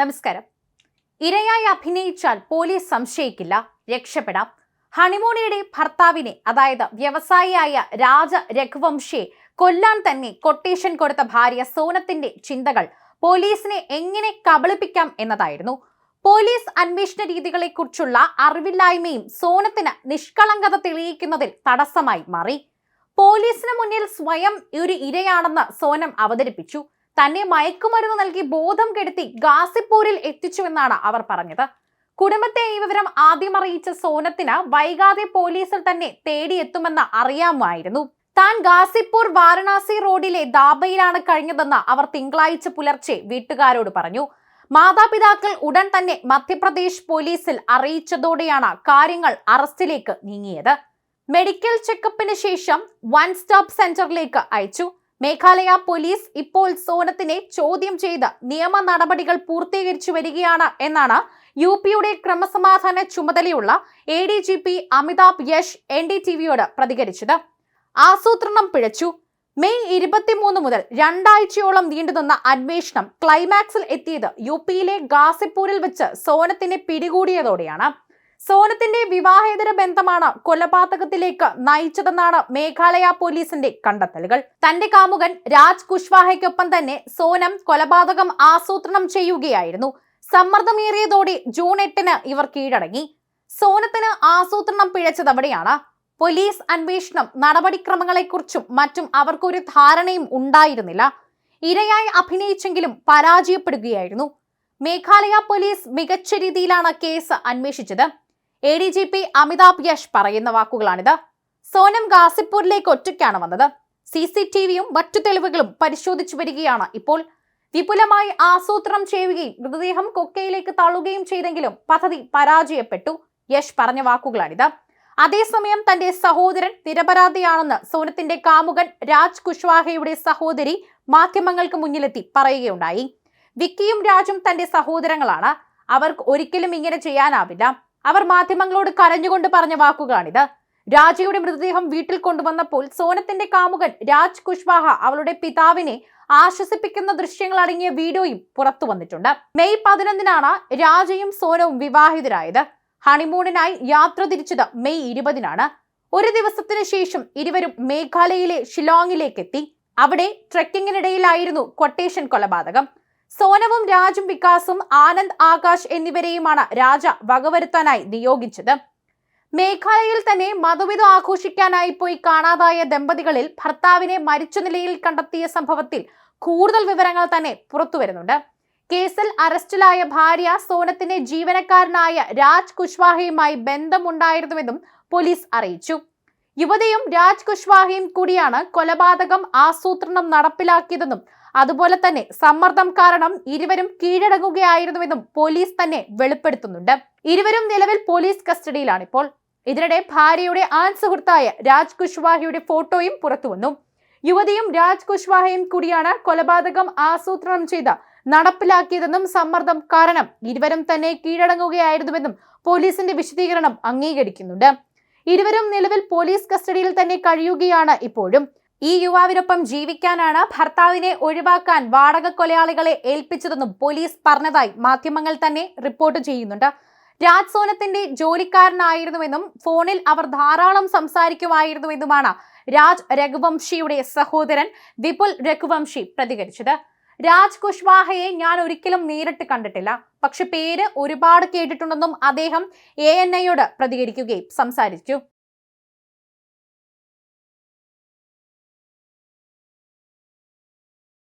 നമസ്കാരം. ഇരയായി അഭിനയിച്ചാൽ പോലീസ് സംശയിക്കില്ല രക്ഷപ്പെടാം. ഹണിമൂണിയുടെ ഭർത്താവിനെ അതായത് വ്യവസായിയായ രാജ രഘുവംശിയെ കൊല്ലാൻ തന്നെ കൊട്ടേഷൻ കൊടുത്ത ഭാര്യ സോനത്തിന്റെ ചിന്തകൾ പോലീസിനെ എങ്ങനെ കബളിപ്പിക്കാം എന്നതായിരുന്നു. പോലീസ് അന്വേഷണ രീതികളെക്കുറിച്ചുള്ള അറിവില്ലായ്മയും സോനത്തിന് നിഷ്കളങ്കത തെളിയിക്കുന്നതിൽ തടസ്സമായി മാറി. പോലീസിന് മുന്നിൽ സ്വയം ഒരു ഇരയാണെന്ന് സോനം അവതരിപ്പിച്ചു. തന്നെ മയക്കുമരുന്ന് നൽകി ബോധം കെടുത്തി ഗാസിപ്പൂരിൽ എത്തിച്ചുവെന്നാണ് അവർ പറഞ്ഞത്. കുടുംബത്തെ ഈ വിവരം ആദ്യം അറിയിച്ച സോനത്തിന് വൈകാതെ പോലീസിൽ തന്നെ തേടിയെത്തുമെന്ന് അറിയാമായിരുന്നു. താൻ ഗാസിപ്പൂർ വാരണാസി റോഡിലെ ദാബയിലാണ് കഴിഞ്ഞതെന്ന് അവർ തിങ്കളാഴ്ച പുലർച്ചെ വീട്ടുകാരോട് പറഞ്ഞു. മാതാപിതാക്കൾ ഉടൻ തന്നെ മധ്യപ്രദേശ് പോലീസിൽ അറിയിച്ചതോടെയാണ് കാര്യങ്ങൾ അറസ്റ്റിലേക്ക് നീങ്ങിയത്. മെഡിക്കൽ ചെക്കപ്പിന് ശേഷം വൺ സ്റ്റോപ്പ് സെന്ററിലേക്ക് അയച്ചു. മേഘാലയ പോലീസ് ഇപ്പോൾ സോനത്തിനെ ചോദ്യം ചെയ്ത് നിയമ നടപടികൾ പൂർത്തീകരിച്ചു വരികയാണ് എന്നാണ് യു പിയുടെ ക്രമസമാധാന ചുമതലയുള്ള A D G P Amitabh Yash N D T വിയോട് പ്രതികരിച്ചത്. ആസൂത്രണം പിഴച്ചു. മെയ് ഇരുപത്തിമൂന്ന് മുതൽ രണ്ടാഴ്ചയോളം നീണ്ടുനിന്ന അന്വേഷണം ക്ലൈമാക്സിൽ എത്തിയത് യു പിയിലെ ഗാസിപ്പൂരിൽ വെച്ച് സോനത്തിനെ പിടികൂടിയതോടെയാണ്. സോനത്തിന്റെ വിവാഹേതര ബന്ധമാണ് കൊലപാതകത്തിലേക്ക് നയിച്ചതെന്നാണ് മേഘാലയ പോലീസിന്റെ കണ്ടെത്തലുകൾ. തന്റെ കാമുകൻ രാജ് കുഷ്വാഹയ്ക്കൊപ്പം തന്നെ സോനം കൊലപാതകം ആസൂത്രണം ചെയ്യുകയായിരുന്നു. സമ്മർദ്ദമേറിയതോടെ ജൂൺ എട്ടിന് ഇവർ കീഴടങ്ങി. സോനത്തിന് ആസൂത്രണം പിഴച്ചതവിടെയാണ്. പോലീസ് അന്വേഷണം നടപടിക്രമങ്ങളെക്കുറിച്ചും മറ്റും അവർക്കൊരു ധാരണയും ഉണ്ടായിരുന്നില്ല. ഇരയായി അഭിനയിച്ചെങ്കിലും പരാജയപ്പെടുകയായിരുന്നു. മേഘാലയ പോലീസ് മികച്ച രീതിയിലാണ് കേസ് അന്വേഷിച്ചത്. A D G P Amitabh Yash പറയുന്ന വാക്കുകളാണിത്. സോനം ഗാസിപ്പൂരിലേക്ക് ഒറ്റയ്ക്കാണ് വന്നത്. സി സി ടി വിയും മറ്റു തെളിവുകളും പരിശോധിച്ചു വരികയാണ് ഇപ്പോൾ. വിപുലമായി ആസൂത്രണം ചെയ്യുകയും മൃതദേഹം കൊക്കയിലേക്ക് തള്ളുകയും ചെയ്തെങ്കിലും പദ്ധതി പരാജയപ്പെട്ടു. യശ് പറഞ്ഞ വാക്കുകളാണിത്. അതേസമയം തന്റെ സഹോദരൻ നിരപരാധിയാണെന്ന് സോനത്തിന്റെ കാമുകൻ രാജ് കുഷ്വാഹയുടെ സഹോദരി മാധ്യമങ്ങൾക്ക് മുന്നിലെത്തി പറയുകയുണ്ടായി. വിക്കിയും രാജും തന്റെ സഹോദരങ്ങളാണ്. അവർക്ക് ഒരിക്കലും ഇങ്ങനെ ചെയ്യാനാവില്ല. അവർ മാധ്യമങ്ങളോട് കരഞ്ഞുകൊണ്ട് പറഞ്ഞ വാക്കുകളാണിത്. രാജയുടെ മൃതദേഹം വീട്ടിൽ കൊണ്ടുവന്നപ്പോൾ സോനത്തിന്റെ കാമുകൻ രാജ് കുഷ്വാഹ അവളുടെ പിതാവിനെ ആശ്വസിപ്പിക്കുന്ന ദൃശ്യങ്ങൾ അടങ്ങിയ വീഡിയോയും പുറത്തു വന്നിട്ടുണ്ട്. മെയ് പതിനൊന്നിനാണ് രാജയും സോനവും വിവാഹിതരായത്. ഹണിമൂണിനായി യാത്ര തിരിച്ചത് മെയ് ഇരുപതിനാണ്. ഒരു ദിവസത്തിനു ശേഷം ഇരുവരും മേഘാലയയിലെ ഷിലോങ്ങിലേക്ക് എത്തി അവിടെ ട്രെക്കിങ്ങിനിടയിലായിരുന്നു കൊട്ടേഷൻ കൊലപാതകം. സോനവും രാജും വികാസും ആനന്ദ് ആകാശ് എന്നിവരെയുമാണ് രാജ വകവരുത്താനായി നിയോഗിച്ചത്. മേഘാലയയിൽ തന്നെ മധുവിധ ആഘോഷിക്കാനായി പോയി കാണാതായ ദമ്പതികളിൽ ഭർത്താവിനെ മരിച്ച നിലയിൽ കണ്ടെത്തിയ സംഭവത്തിൽ കൂടുതൽ വിവരങ്ങൾ തന്നെ പുറത്തുവരുന്നുണ്ട്. കേസിൽ അറസ്റ്റിലായ ഭാര്യ സോനത്തിന്റെ ജീവനക്കാരനായ രാജ് കുശ്വാഹയുമായി ബന്ധമുണ്ടായിരുന്നുവെന്നും പോലീസ് അറിയിച്ചു. യുവതിയും രാജ് കുശ്വാഹയും കൂടിയാണ് കൊലപാതകം ആസൂത്രണം നടപ്പിലാക്കിയതെന്നും അതുപോലെ തന്നെ സമ്മർദ്ദം കാരണം ഇരുവരും കീഴടങ്ങുകയായിരുന്നുവെന്നും പോലീസ് തന്നെ വെളിപ്പെടുത്തുന്നുണ്ട്. ഇരുവരും നിലവിൽ പോലീസ് കസ്റ്റഡിയിലാണ് ഇപ്പോൾ ഇതിനിടെ ഭാര്യയുടെ ആൻ സുഹൃത്തായ രാജ് കുശ്വാഹയുടെ ഫോട്ടോയും പുറത്തുവന്നു. യുവതിയും രാജ് കുശ്വാഹയും കൂടിയാണ് കൊലപാതകം ആസൂത്രണം ചെയ്ത നടപ്പിലാക്കിയതെന്നും സമ്മർദ്ദം കാരണം ഇരുവരും തന്നെ കീഴടങ്ങുകയായിരുന്നുവെന്നും പോലീസിന്റെ വിശദീകരണം അംഗീകരിക്കുന്നുണ്ട്. ഇരുവരും നിലവിൽ പോലീസ് കസ്റ്റഡിയിൽ തന്നെ കഴിയുകയാണ് ഇപ്പോഴും. ഈ യുവാവിനൊപ്പം ജീവിക്കാനാണ് ഭർത്താവിനെ ഒഴിവാക്കാൻ വാടക കൊലയാളികളെ ഏൽപ്പിച്ചതെന്നും പോലീസ് പറഞ്ഞതായി മാധ്യമങ്ങൾ തന്നെ റിപ്പോർട്ട് ചെയ്യുന്നുണ്ട്. രാജ് സോനത്തിന്റെ ജോലിക്കാരനായിരുന്നുവെന്നും ഫോണിൽ അവർ ധാരാളം സംസാരിക്കുമായിരുന്നുവെന്നുമാണ് രാജ് രഘുവംശിയുടെ സഹോദരൻ വിപുൽ രഘുവംശി പ്രതികരിച്ചത്. രാജ് കുഷ്വാഹയെ ഞാൻ ഒരിക്കലും നേരിട്ട് കണ്ടിട്ടില്ല. പക്ഷെ പേര് ഒരുപാട് കേട്ടിട്ടുണ്ടെന്നും അദ്ദേഹം എ എൻ ഐയോട് പ്രതികരിക്കുകയും സംസാരിച്ചു.